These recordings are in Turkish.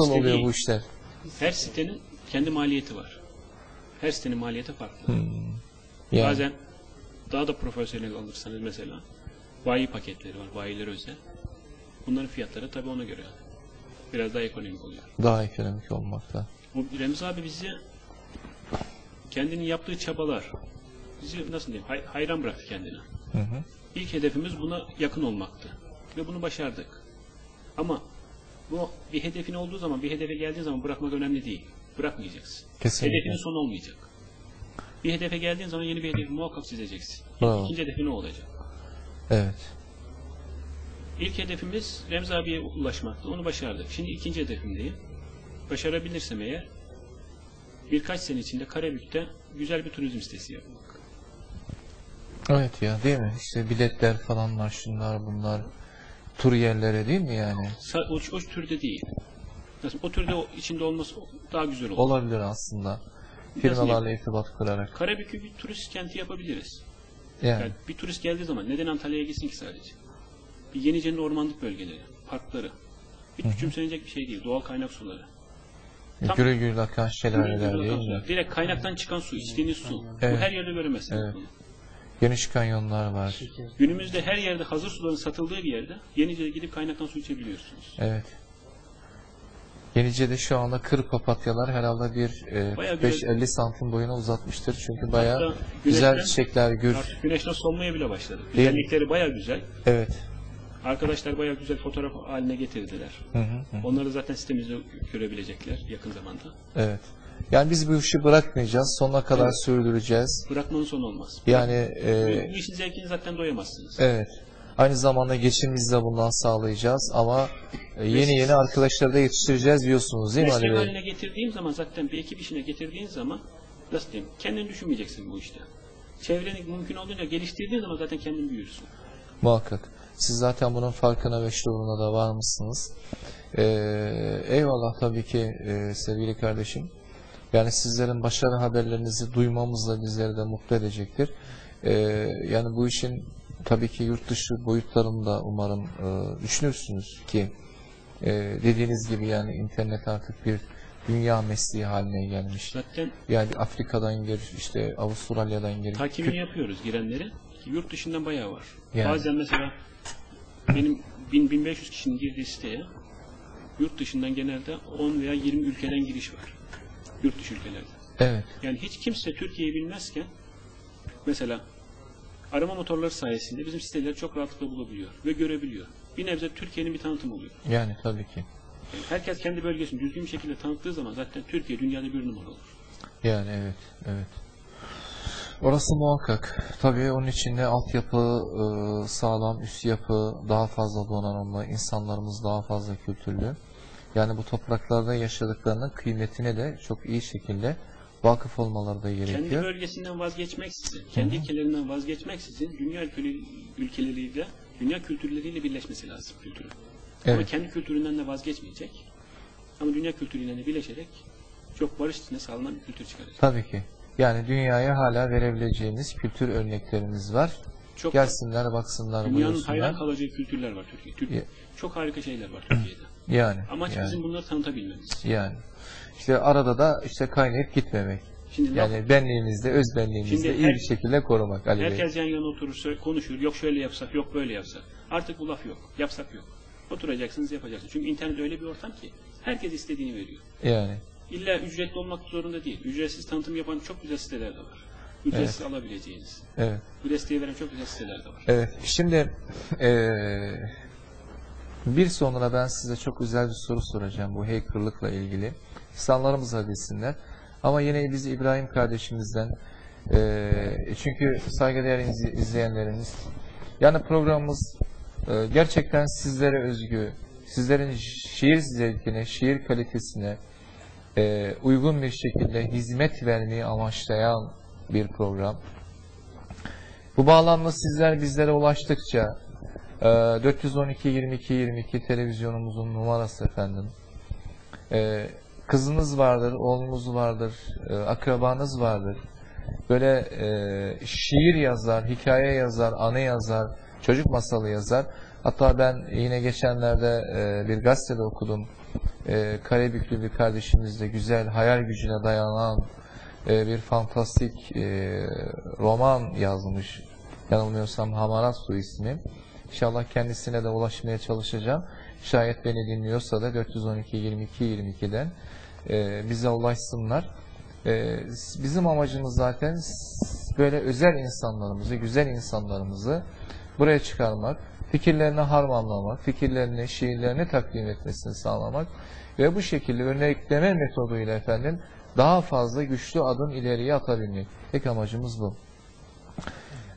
Nasıl oluyor değil. bu işler? Her sitenin kendi maliyeti var. Her sitenin maliyeti farklı. Yani, Bazen daha da profesyonel alırsanız mesela bayi paketleri var, bayiler özel. Bunların fiyatları tabii ona göre biraz daha ekonomik oluyor. daha ekonomik olmakta. Bu Remzi abi bizi kendinin yaptığı çabalar bizi nasıl diyeyim hay- hayran bıraktı kendine. Hı hı. İlk hedefimiz buna yakın olmaktı. Ve bunu başardık. Ama bu bir hedefin olduğu zaman, bir hedefe geldiğin zaman bırakmak önemli değil. Bırakmayacaksın. Kesinlikle. Hedefinin sonu olmayacak. Bir hedefe geldiğin zaman yeni bir hedefi muhakkak çizeceksin. Bravo. İkinci hedefin ne olacak? Evet. İlk hedefimiz Remzi abiye ulaşmaktı. Onu başardık. Şimdi ikinci hedefimdeyim. Başarabilirsem eğer birkaç sene içinde Karabük'te güzel bir turizm sitesi yapmak. Evet ya değil mi? İşte biletler falan var şunlar bunlar. Tur yerlere değil mi yani? O, o türde değil. Nasıl, o türde o- içinde olması daha güzel olur. Olabilir aslında. Firmalarla irtibat kurarak. Karabük'ü bir turist kenti yapabiliriz. Yani. Yani bir turist geldiği zaman neden Antalya'ya gitsin ki sadece? Bir Yenice'nin ormanlık bölgeleri, parkları. Hiç küçümsenecek bir şey değil. Doğal kaynak suları. Tam- Gürül gürül akan şelaleler değil mi? Direkt kaynaktan çıkan su, içtiğiniz su. Evet. Bu her yerde göremezsiniz Evet. bunu. Geniş kanyonlar var. Günümüzde her yerde hazır suların satıldığı bir yerde Yenice'ye gidip kaynaktan su içebiliyorsunuz. Evet. Yenice'de şu anda kır papatyalar herhalde bir e, Bayağı 45-50 santim boyuna uzatmıştır. Çünkü bayağı Hatta güzel çiçekler, gür. Artık güneşten solmaya bile başladı. Değil? Güzellikleri bayağı güzel. Evet. Arkadaşlar bayağı güzel fotoğraf haline getirdiler. Hı hı hı. Onları zaten sitemizde görebilecekler yakın zamanda. Evet. Yani biz bu işi bırakmayacağız. Sonuna kadar Evet. sürdüreceğiz. Bırakmanın sonu olmaz. Yani e, bu işin zevkini zaten doyamazsınız. evet. Aynı zamanda geçimimizi de bundan sağlayacağız ama e, yeni yeni arkadaşları da yetiştireceğiz diyorsunuz değil mi Ali Bey? haline getirdiğim zaman zaten bir ekip işine getirdiğin zaman nasıl diyeyim kendini düşünmeyeceksin bu işte. Çevreni mümkün olduğunca geliştirdiğin zaman zaten kendin büyürsün. Muhakkak. Siz zaten bunun farkına ve şuuruna da varmışsınız. Ee, eyvallah tabii ki e, sevgili kardeşim. Yani sizlerin başarı haberlerinizi duymamız da bizleri de mutlu edecektir. Ee, yani bu işin tabii ki yurt dışı boyutlarını da umarım e, düşünürsünüz ki e, dediğiniz gibi yani internet artık bir dünya mesleği haline gelmiş. Zaten Yani Afrika'dan gir, işte Avustralya'dan gir. takibini yapıyoruz girenleri. Yurt dışından bayağı var. Yani. Bazen mesela benim 1000-1500 kişinin girdiği siteye yurt dışından genelde 10 veya 20 ülkeden giriş var. Yurt dışı ülkelerde. Evet, Yani hiç kimse Türkiye'yi bilmezken mesela arama motorları sayesinde bizim siteleri çok rahatlıkla bulabiliyor ve görebiliyor. Bir nebze Türkiye'nin bir tanıtımı oluyor. yani tabii ki. Yani herkes kendi bölgesini düzgün bir şekilde tanıttığı zaman zaten Türkiye dünyada bir numara olur. Yani evet, evet. Orası muhakkak. Tabii onun içinde altyapı e, sağlam, üst yapı daha fazla donanımlı, insanlarımız daha fazla kültürlü. Yani bu topraklarda yaşadıklarının kıymetine de çok iyi şekilde vakıf olmaları da Kendi gerekiyor. bölgesinden vazgeçmeksizin, kendi ülkelerinden vazgeçmeksizin dünya ülkeleri, ülkeleriyle, dünya kültürleriyle birleşmesi lazım kültürü. Ama Evet, kendi kültüründen de vazgeçmeyecek. Ama dünya kültürüyle de birleşerek çok barış içinde sağlanan bir kültür çıkaracak. tabii ki. Yani dünyaya hala verebileceğimiz kültür örneklerimiz var. Çok Gelsinler, baksınlar, dünyanın hayran buyursunlar. kalacağı kültürler var Türkiye. Türkiye. Ya- Çok harika şeyler var Türkiye'de. Yani, Amaç yani, bizim bunları tanıtabilmemiz. yani. İşte arada da işte kaynayıp gitmemek. Şimdi laf- Yani benliğimizde, öz benliğimizde iyi her- bir şekilde korumak Ali Bey. herkes yan yana oturur, sö- konuşur. Yok şöyle yapsak, yok böyle yapsak. Artık bu laf yok. Yapsak yok. Oturacaksınız, yapacaksınız. Çünkü internet öyle bir ortam ki herkes istediğini veriyor. Yani. İlla ücretli olmak zorunda değil. Ücretsiz tanıtım yapan çok güzel siteler de var. Ücretsiz alabileceğiniz. Evet. Bu desteği veren çok güzel siteler de var. Evet. Şimdi eee, bir sonra ben size çok güzel bir soru soracağım bu hackerlıkla ilgili. İnsanlarımız da bilsinler. Ama yine biz İbrahim kardeşimizden eee, çünkü saygıdeğer izle- izleyenlerimiz yani programımız eee, gerçekten sizlere özgü, sizlerin şiir zevkine, şiir kalitesine eee, uygun bir şekilde hizmet vermeyi amaçlayan bir program. Bu bağlamda sizler bizlere ulaştıkça e, 412 22 22 televizyonumuzun numarası efendim. E, kızınız vardır, oğlunuz vardır, e, akrabanız vardır. Böyle e, şiir yazar, hikaye yazar, anı yazar, çocuk masalı yazar. Hatta ben yine geçenlerde e, bir gazetede okudum. E, Karabüklü bir kardeşimiz de güzel hayal gücüne dayanan e, bir fantastik e, roman yazmış. Yanılmıyorsam Hamarat Su ismi. İnşallah kendisine de ulaşmaya çalışacağım. Şayet beni dinliyorsa da 412 22 22'den e, bize ulaşsınlar. E, bizim amacımız zaten böyle özel insanlarımızı, güzel insanlarımızı buraya çıkarmak, fikirlerini harmanlamak, fikirlerini, şiirlerini takdim etmesini sağlamak ve bu şekilde örnekleme metoduyla efendim daha fazla güçlü adım ileriye atabilmek. Tek amacımız bu.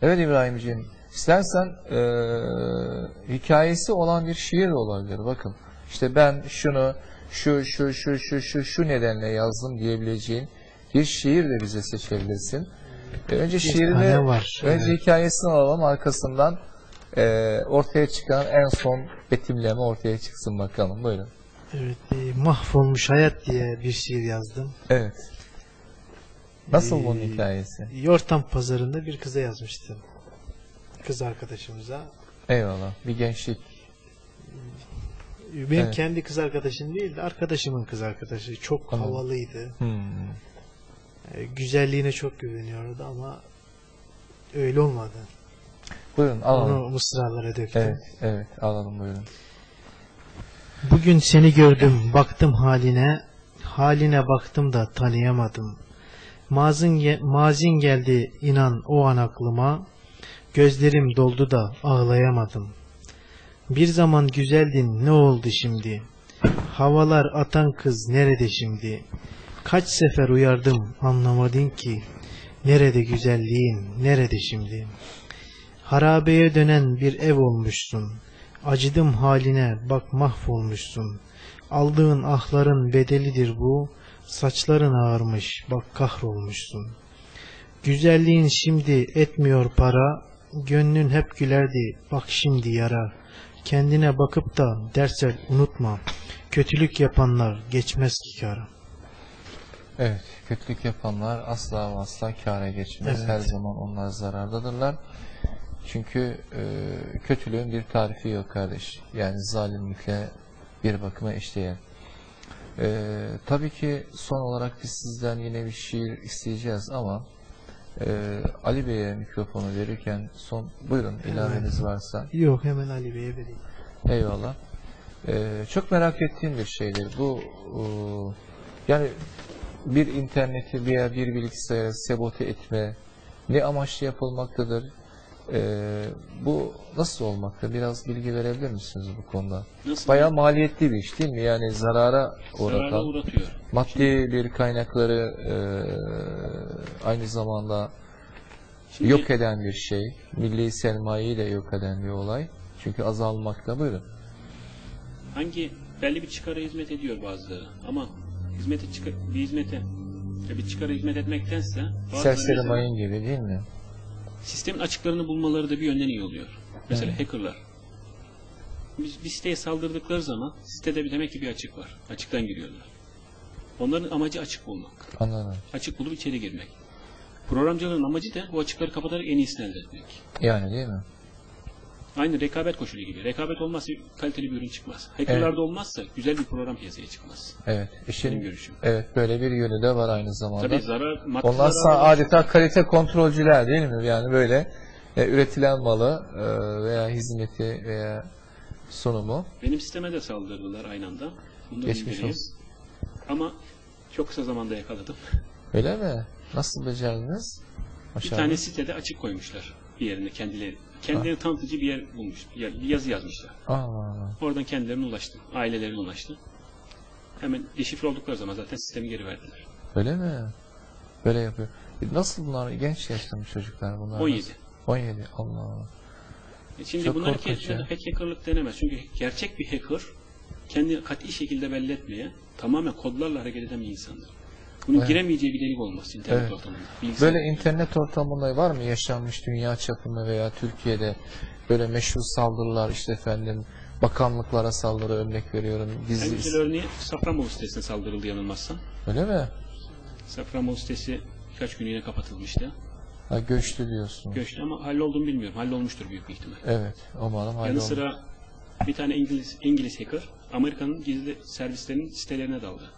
Evet İbrahimciğim, istersen eee, hikayesi olan bir şiir de olabilir. Bakın, işte ben şunu şu şu şu şu şu şu nedenle yazdım diyebileceğin bir şiir de bize seçebilirsin. E, önce şiirini, var. önce Evet. hikayesini alalım, arkasından eee, ortaya çıkan en son betimleme ortaya çıksın bakalım. Buyurun. Evet, e, Mahvolmuş Hayat diye bir şiir yazdım. Evet. Nasıl bunun Ee, hikayesi? Yortan pazarında bir kıza yazmıştım. Kız arkadaşımıza. Eyvallah. Bir gençlik. Benim Evet. kendi kız arkadaşım değil de arkadaşımın kız arkadaşı. Çok Anladım. havalıydı. Hmm. E, güzelliğine çok güveniyordu ama öyle olmadı. Buyurun alalım. Onu mısralara döktüm. Evet, evet alalım buyurun. Bugün seni gördüm, baktım haline, haline baktım da tanıyamadım. Mazin, mazin geldi inan o an aklıma, gözlerim doldu da ağlayamadım. Bir zaman güzeldin ne oldu şimdi? Havalar atan kız nerede şimdi? Kaç sefer uyardım anlamadın ki, nerede güzelliğin, nerede şimdi? Harabeye dönen bir ev olmuşsun. Acıdım haline bak mahvolmuşsun. Aldığın ahların bedelidir bu. Saçların ağarmış bak kahrolmuşsun. Güzelliğin şimdi etmiyor para. Gönlün hep gülerdi bak şimdi yara. Kendine bakıp da dersel unutma. Kötülük yapanlar geçmez ki kara. Evet, kötülük yapanlar asla ve asla kâra geçmez. Evet. Her zaman onlar zarardadırlar. Çünkü e, kötülüğün bir tarifi yok kardeş. Yani zalimlikle bir bakıma eşdeğer. E, tabii ki son olarak biz sizden yine bir şiir isteyeceğiz ama e, Ali Bey'e mikrofonu verirken son buyurun ilaveniz varsa. Yok hemen Ali Bey'e vereyim. Eyvallah. Ee, çok merak ettiğim bir şeydir. Bu e, yani bir interneti veya bir bilgisayarı sabote etme ne amaçlı yapılmaktadır? Ee, bu nasıl olmakta? Biraz bilgi verebilir misiniz bu konuda? Nasıl? Bayağı maliyetli bir iş değil mi? Yani zarara zarara uğratan, uğratıyor. maddi bir kaynakları e, aynı zamanda Şimdi yok eden bir şey. Milli sermayeyi de yok eden bir olay. Çünkü azalmakta. Buyurun. hangi belli bir çıkara hizmet ediyor bazıları ama hizmete çıkar, bir hizmete ya bir çıkara hizmet etmektense bazıları Serseri mesela mayın gibi değil mi? Sistemin açıklarını bulmaları da bir yönden iyi oluyor. Mesela hackerlar. Biz bir siteye saldırdıkları zaman sitede bir demek ki bir açık var. Açıktan giriyorlar. Onların amacı açık bulmak. Anladım. Açık bulup içeri girmek. Programcıların amacı da bu açıkları kapatarak en iyisini elde etmek. Yani değil mi? Aynı rekabet koşulu gibi. Rekabet olmazsa kaliteli bir ürün çıkmaz. Hackerlarda Evet. olmazsa güzel bir program piyasaya çıkmaz. Evet. Benim İşin görüşüm. evet böyle bir yönü de var aynı zamanda. Tabii zarar, Onlar zarar- adeta kalite kontrolcüler değil mi? Yani böyle e, üretilen malı e, veya hizmeti veya sunumu Benim sisteme de saldırdılar aynı anda. Bunu geçmiş bildireyim. olsun. Ama çok kısa zamanda yakaladım. Öyle mi? Nasıl becerdiniz? Bir tane sitede açık koymuşlar bir yerine kendileri. Kendilerini tanıtıcı bir yer bulmuş. Bir, yazı yazmışlar. Aa, Oradan kendilerine ulaştı. Ailelerine ulaştı. Hemen deşifre oldukları zaman zaten sistemi geri verdiler. öyle mi? Böyle yapıyor. E, Nasıl bunlar genç yaşta mı çocuklar bunlar? 17. Nasıl? 17. Allah. E Şimdi Çok bunlar ya. pek hackerlık denemez. Çünkü gerçek bir hacker kendini kat'i şekilde belli etmeye tamamen kodlarla hareket eden bir insandır. Bunun Evet. giremeyeceği bir delik olmaz internet Evet. ortamında. Bilgisayar- Böyle internet ortamında var mı yaşanmış dünya çapında veya Türkiye'de böyle meşhur saldırılar işte efendim bakanlıklara saldırı örnek veriyorum En gizli güzel örneği Safranbolu sitesine saldırıldı yanılmazsam. öyle mi? Safranbolu sitesi birkaç gün yine kapatılmıştı. Ha, göçtü diyorsun. Göçtü ama hallolduğunu bilmiyorum. Hallolmuştur büyük bir ihtimal. Evet umarım Yanı hallolmuş. sıra bir tane İngiliz İngiliz hacker Amerika'nın gizli servislerinin sitelerine daldı.